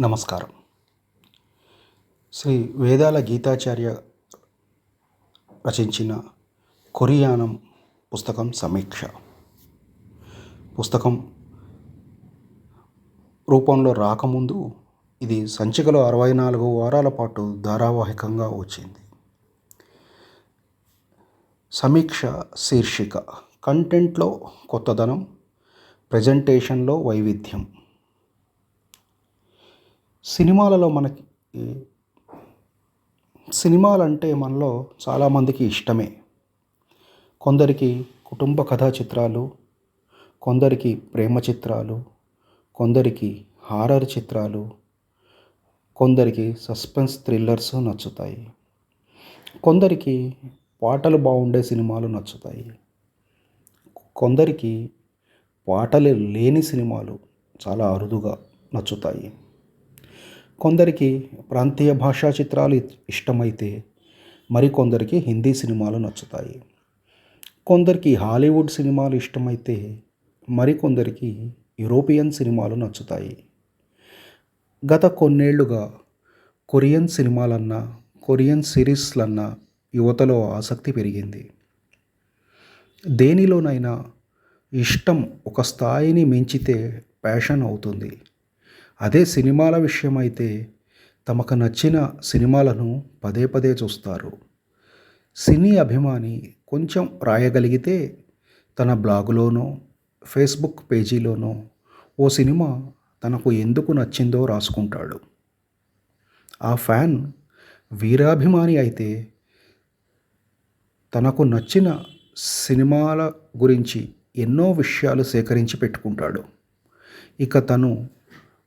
నమస్కారం. శ్రీ వేదాల గీతాచార్య రచించిన కొరియానం పుస్తకం సమీక్ష. పుస్తకం రూపంలో రాకముందు ఇది సంచికలో అరవై నాలుగు వారాల పాటు ధారావాహికంగా వచ్చింది. సమీక్ష శీర్షిక. కంటెంట్లో కొత్తదనం ప్రజెంటేషన్లో వైవిధ్యం. సినిమాలలో మనకి సినిమాలంటే మనలో చాలామందికి ఇష్టమే. కొందరికి కుటుంబ కథా చిత్రాలు కొందరికి ప్రేమ చిత్రాలు కొందరికి హారర్ చిత్రాలు కొందరికి సస్పెన్స్ థ్రిల్లర్స్ నచ్చుతాయి. కొందరికి పాటలు బాగుండే సినిమాలు నచ్చుతాయి. కొందరికి పాటలు లేని సినిమాలు చాలా అరుదుగా నచ్చుతాయి. కొందరికి ప్రాంతీయ భాషా చిత్రాలు ఇష్టమైతే మరికొందరికి హిందీ సినిమాలు నచ్చుతాయి. కొందరికి హాలీవుడ్ సినిమాలు ఇష్టమైతే మరికొందరికి యూరోపియన్ సినిమాలు నచ్చుతాయి. గత కొన్నేళ్ళుగా కొరియన్ సినిమాలన్నా కొరియన్ సిరీస్లన్నా యువతలో ఆసక్తి పెరిగింది. దేనిలోనైనా ఇష్టం ఒక స్థాయిని మించితే ప్యాషన్ అవుతుంది. అదే సినిమాల విషయం అయితే తమకు నచ్చిన సినిమాలను పదే పదే చూస్తారు. సినీ అభిమాని కొంచెం రాయగలిగితే తన బ్లాగులోనో ఫేస్బుక్ పేజీలోనో ఓ సినిమా తనకు ఎందుకు నచ్చిందో రాసుకుంటాడు. ఆ ఫ్యాన్ వీరాభిమాని అయితే తనకు నచ్చిన సినిమాల గురించి ఎన్నో విషయాలు సేకరించి పెట్టుకుంటాడు. ఇక తను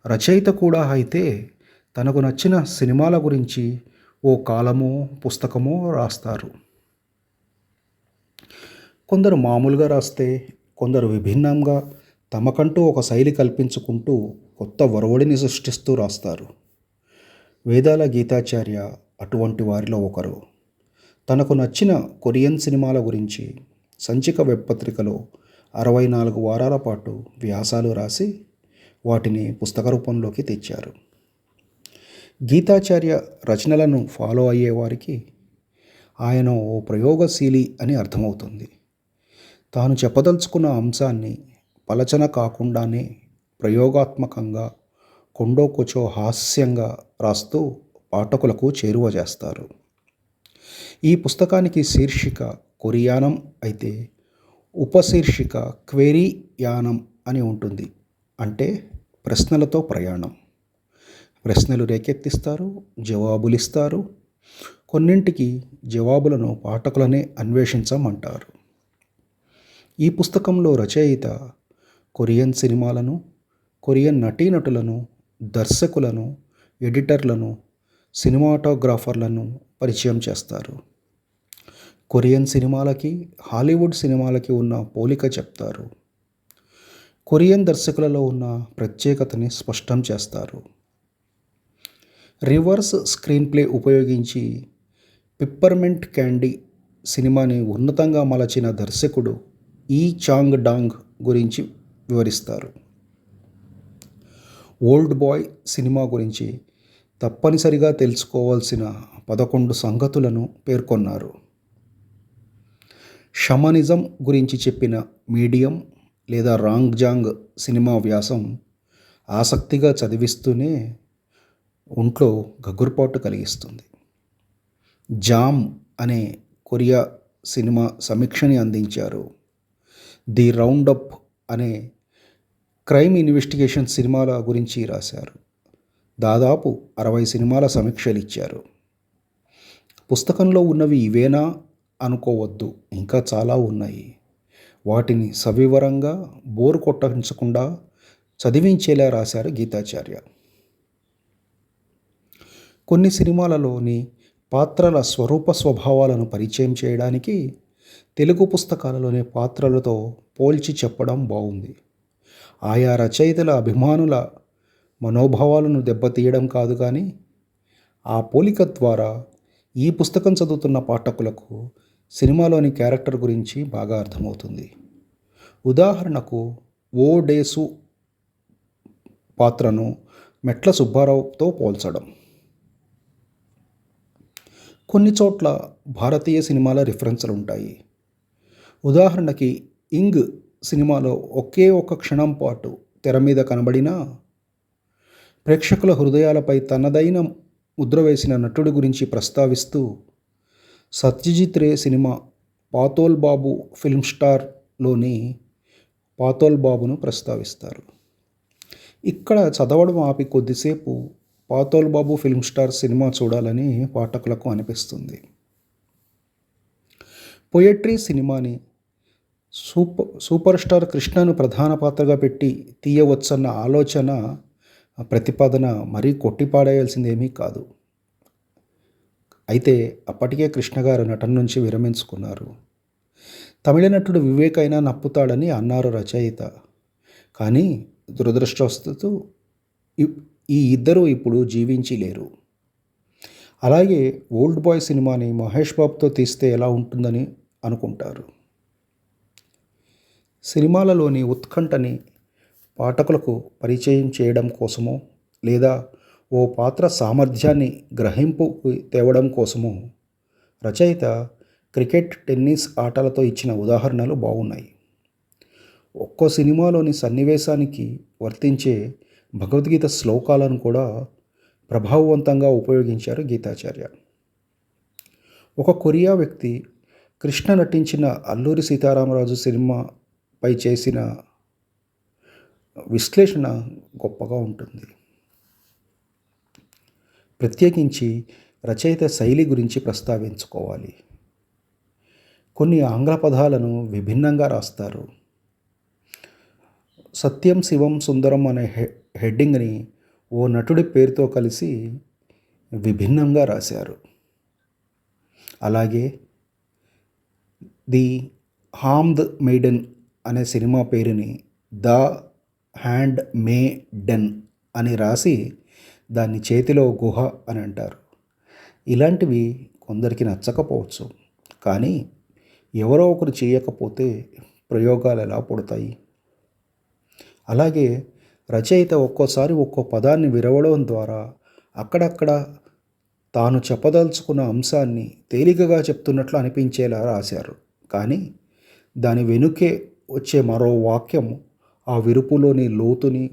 రచయిత కూడా అయితే తనకు నచ్చిన సినిమాల గురించి ఓ కాలమో పుస్తకమో రాస్తారు. కొందరు మామూలుగా రాస్తే కొందరు విభిన్నంగా తమకంటూ ఒక శైలి కల్పించుకుంటూ కొత్త వరవడిని సృష్టిస్తూ రాస్తారు. వేదాల గీతాచార్య అటువంటి వారిలో ఒకరు. తనకు నచ్చిన కొరియన్ సినిమాల గురించి సంచిక వెబ్ పత్రికలో అరవై నాలుగు వారాల పాటు వ్యాసాలు రాసి వాటిని పుస్తక రూపంలోకి తెచ్చారు. గీతాచార్య రచనలను ఫాలో అయ్యేవారికి ఆయన ఓ ప్రయోగశీలి అని అర్థమవుతుంది. తాను చెప్పదలుచుకున్న అంశాన్ని పలచన కాకుండానే ప్రయోగాత్మకంగా కొండోకొచో హాస్యంగా రాస్తూ పాఠకులకు చేరువ చేస్తారు. ఈ పుస్తకానికి శీర్షిక కొరియానం అయితే ఉపశీర్షిక క్వెరీ యానం అని ఉంటుంది. అంటే ప్రశ్నలతో ప్రయాణం. ప్రశ్నలు రేకెత్తిస్తారు జవాబులు ఇస్తారు కొన్నింటికి జవాబులను పాఠకులనే అన్వేషించమంటారు. ఈ పుస్తకంలో రచయిత కొరియన్ సినిమాలను కొరియన్ నటీనటులను దర్శకులను ఎడిటర్లను సినిమాటోగ్రాఫర్లను పరిచయం చేస్తారు. కొరియన్ సినిమాలకి హాలీవుడ్ సినిమాలకి ఉన్న పోలిక చెప్తారు. కొరియన్ దర్శకులలో ఉన్న ప్రత్యేకతని స్పష్టం చేస్తారు. రివర్స్ స్క్రీన్ ప్లే ఉపయోగించి పిప్పర్మెంట్ క్యాండీ సినిమాని ఉన్నతంగా మలచిన దర్శకుడు ఈ చాంగ్ డాంగ్ గురించి వివరిస్తారు. ఓల్డ్ బాయ్ సినిమా గురించి తప్పనిసరిగా తెలుసుకోవాల్సిన పదకొండు సంగతులను పేర్కొన్నారు. షమనిజం గురించి చెప్పిన మీడియం లేదా రాంగ్ జాంగ్ సినిమా వ్యాసం ఆసక్తిగా చదివిస్తూనే ఒంట్లో గగుర్పాటు కలిగిస్తుంది. జామ్ అనే కొరియా సినిమా సమీక్షని అందించారు. ది రౌండప్ అనే క్రైమ్ ఇన్వెస్టిగేషన్ సినిమాల గురించి రాశారు. దాదాపు అరవై సినిమాల సమీక్షలు ఇచ్చారు. పుస్తకంలో ఉన్నవి ఇవేనా అనుకోవద్దు ఇంకా చాలా ఉన్నాయి. వాటిని సవివరంగా బోరు కొట్టించకుండా చదివించేలా రాశారు గీతాచార్య. కొన్ని సినిమాలలోని పాత్రల స్వరూప స్వభావాలను పరిచయం చేయడానికి తెలుగు పుస్తకాలలోని పాత్రలతో పోల్చి చెప్పడం బాగుంది. ఆయా రచయితల అభిమానుల మనోభావాలను దెబ్బతీయడం కాదు కానీ ఆ పోలిక ద్వారా ఈ పుస్తకం చదువుతున్న పాఠకులకు సినిమాలోని క్యారెక్టర్ గురించి బాగా అర్థమవుతుంది. ఉదాహరణకు ఓ డేసు పాత్రను మెట్ల సుబ్బారావుతో పోల్చడం. కొన్ని చోట్ల భారతీయ సినిమాల రిఫరెన్సులు ఉంటాయి ఉదాహరణకి ఇంగ్ సినిమాలో ఒకే ఒక క్షణం పాటు తెర మీద కనబడినా ప్రేక్షకుల హృదయాలపై తనదైన ముద్ర వేసిన నటుడి గురించి ప్రస్తావిస్తూ సత్యజిత్ రే సినిమా పాతోల్ బాబు ఫిల్మ్ స్టార్లోని పాతోల్ బాబును ప్రస్తావిస్తారు. ఇక్కడ చదవడం ఆపి కొద్దిసేపు Patol Babu film star cinema చూడాలని పాఠకులకు అనిపిస్తుంది. పొయట్రీ సినిమాని సూపర్ సూపర్ స్టార్ కృష్ణను ప్రధాన పాత్రగా పెట్టి తీయవచ్చన్న ఆలోచన ప్రతిపాదన మరీ కొట్టిపాడేయాల్సిందేమీ కాదు. అయితే అప్పటికే కృష్ణ గారు నటన నుంచి విరమించుకున్నారు. తమిళ నటుడు వివేక్ అయినా నప్పుతాడని అన్నారు రచయిత. కానీ దురదృష్టవస్తు ఈ ఇద్దరూ ఇప్పుడు జీవించి లేరు. అలాగే ఓల్డ్ బాయ్ సినిమాని మహేష్ బాబుతో తీస్తే ఎలా ఉంటుందని అనుకుంటారు. సినిమాలలోని ఉత్కంఠని పాఠకులకు పరిచయం చేయడం కోసమో లేదా ఓ పాత్ర సామర్థ్యాన్ని గ్రహింపు తేవడం కోసము. రచయిత క్రికెట్ టెన్నిస్ ఆటలతో ఇచ్చిన ఉదాహరణలు బాగున్నాయి ఒక్కో సినిమాలోని సన్నివేశానికి వర్తించే భగవద్గీత శ్లోకాలను కూడా ప్రభావవంతంగా ఉపయోగించారు గీతాచార్య. ఒక కొరియా వ్యక్తి కృష్ణ నటించిన అల్లూరి సీతారామరాజు సినిమాపై చేసిన విశ్లేషణ గొప్పగా ఉంటుంది. ప్రత్యేకించి రచయిత శైలి గురించి ప్రస్తావించుకోవాలి. కొన్ని ఆంగ్ల పదాలను విభిన్నంగా రాస్తారు. సత్యం శివం సుందరం అనే హె హెడ్డింగ్ని ఓ నటుడి పేరుతో కలిసి విభిన్నంగా రాశారు. అలాగే ది హామ్ద్ మెయిడెన్ అనే సినిమా పేరుని ద హ్యాండ్ మే డెన్ అని రాసి దాన్ని చేతిలో గుహ అని అంటారు. ఇలాంటివి కొందరికి నచ్చకపోవచ్చు. కానీ ఎవరో ఒకరు చేయకపోతే ప్రయోగాలు ఎలా పుడతాయి? అలాగే రచయిత ఒక్కోసారి ఒక్కో పదాన్ని విరవడం ద్వారా అక్కడక్కడ తాను చెప్పదలుచుకున్న అంశాన్ని తేలికగా చెప్తున్నట్లు అనిపించేలా రాశారు. కానీ దాని వెనుకే వచ్చే మరో వాక్యం ఆ విరుపులోని లోతుని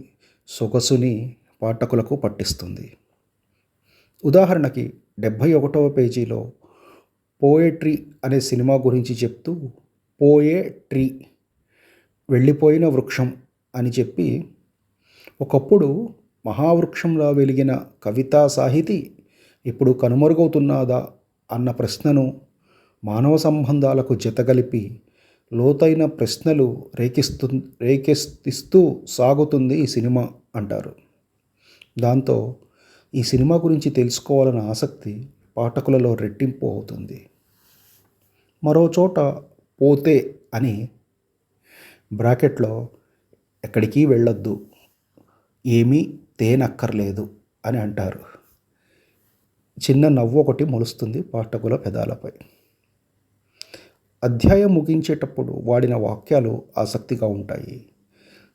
సొగసుని పాఠకులకు పట్టిస్తుంది. ఉదాహరణకి డెబ్భై ఒకటవ పేజీలో పోయెట్రీ అనే సినిమా గురించి చెప్తూ పోయే ట్రీ వెళ్ళిపోయిన వృక్షం అని చెప్పి ఒకప్పుడు మహావృక్షంలా వెలిగిన కవితా సాహితీ ఇప్పుడు కనుమరుగవుతున్నదా అన్న ప్రశ్నను మానవ సంబంధాలకు జతగలిపి లోతైన ప్రశ్నలు రేకిస్తు రేకెస్తిస్తూ సాగుతుంది ఈ సినిమా అంటారు. దాంతో ఈ సినిమా గురించి తెలుసుకోవాలన్న ఆసక్తి పాఠకులలో రెట్టింపు అవుతుంది. మరో చోట పోతే అని బ్రాకెట్లో ఎక్కడికి వెళ్ళొద్దు. ఏమీ తేనక్కర్లేదు అని అంటారు. చిన్న నవ్వు ఒకటి మొలుస్తుంది పాఠకుల పెదాలపై. అధ్యాయం ముగించేటప్పుడు వాడిన వాక్యాలు ఆసక్తిగా ఉంటాయి.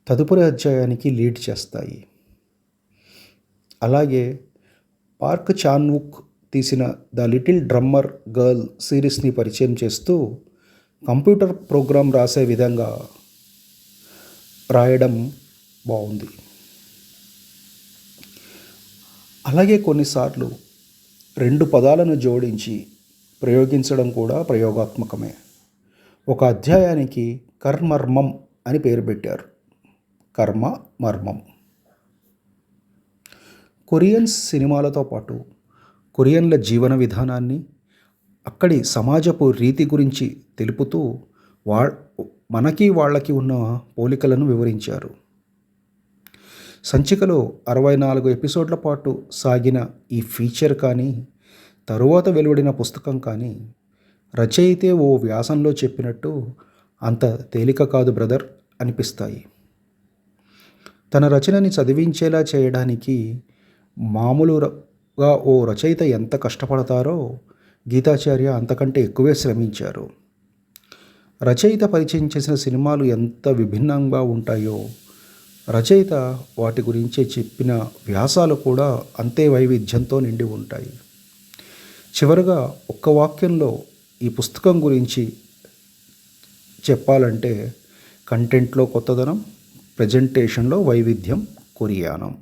తదుపరి అధ్యాయానికి లీడ్ చేస్తాయి. అలాగే పార్క్ చాన్వుక్ తీసిన ద లిటిల్ డ్రమ్మర్ గర్ల్ సిరీస్ని పరిచయం చేస్తూ కంప్యూటర్ ప్రోగ్రాం రాసే విధంగా రాయడం బాగుంది అలాగే కొన్నిసార్లు రెండు పదాలను జోడించి ప్రయోగించడం కూడా ప్రయోగాత్మకమే. ఒక అధ్యాయానికి కర్మర్మం అని పేరు పెట్టారు. కర్మ మర్మం. కొరియన్ సినిమాలతో పాటు కొరియన్ల జీవన విధానాన్ని అక్కడి సమాజపు రీతి గురించి తెలుపుతూ వా మనకి వాళ్ళకి ఉన్న పోలికలను వివరించారు. సంచికలో అరవై నాలుగు ఎపిసోడ్ల పాటు సాగిన ఈ ఫీచర్ కానీ తరువాత వెలువడిన పుస్తకం కానీ రచయితే ఓ వ్యాసంలో చెప్పినట్టు అంత తేలిక కాదు బ్రదర్ అనిపిస్తాయి. తన రచనని చదివించేలా చేయడానికి మామూలుగా ఓ రచయిత ఎంత కష్టపడతారో గీతాచార్య అంతకంటే ఎక్కువే శ్రమించారు. రచయిత పరిచయం చేసిన సినిమాలు ఎంత విభిన్నంగా ఉంటాయో రచయిత వాటి గురించి చెప్పిన వ్యాసాలు కూడా అంతే వైవిధ్యంతో నిండి ఉంటాయి. చివరగా ఒక్క వాక్యంలో ఈ పుస్తకం గురించి చెప్పాలంటే కంటెంట్లో కొత్తదనం ప్రజెంటేషన్లో వైవిధ్యం కొరియానం.